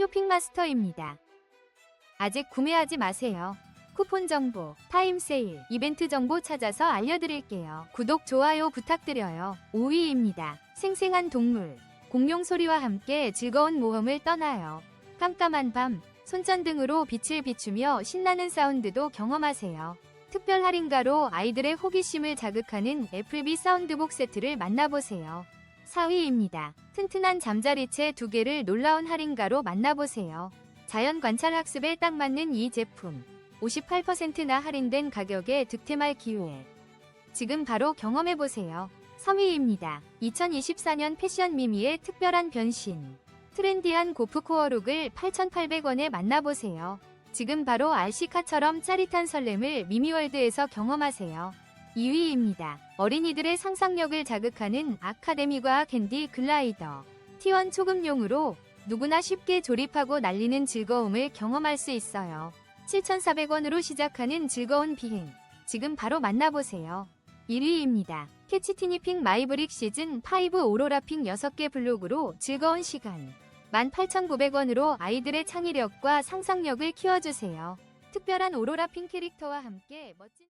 쇼핑마스터입니다. 아직 구매하지 마세요. 쿠폰 정보, 타임 세일, 이벤트 정보 찾아서 알려드릴게요. 구독, 좋아요 부탁드려요. 5위입니다. 생생한 동물. 공룡 소리와 함께 즐거운 모험을 떠나요. 깜깜한 밤, 손전등으로 빛을 비추며 신나는 사운드도 경험하세요. 특별 할인가로 아이들의 호기심을 자극하는 애플비 사운드복 세트를 만나보세요. 4위입니다. 튼튼한 잠자리채 두 개를 놀라운 할인가로 만나보세요. 자연 관찰 학습에 딱 맞는 이 제품. 58%나 할인된 가격에 득템할 기회. 지금 바로 경험해보세요. 3위입니다. 2024년 패션 미미의 특별한 변신. 트렌디한 고프 코어 룩을 8,800원에 만나보세요. 지금 바로 RC카처럼 짜릿한 설렘을 미미월드에서 경험하세요. 2위입니다. 어린이들의 상상력을 자극하는 아카데미과 캔디 글라이더. T1 초급용으로 누구나 쉽게 조립하고 날리는 즐거움을 경험할 수 있어요. 7,400원으로 시작하는 즐거운 비행. 지금 바로 만나보세요. 1위입니다. 캐치티니핑 마이브릭 시즌 5 오로라핑 6개 블록으로 즐거운 시간. 18,900원으로 아이들의 창의력과 상상력을 키워주세요. 특별한 오로라핑 캐릭터와 함께 멋진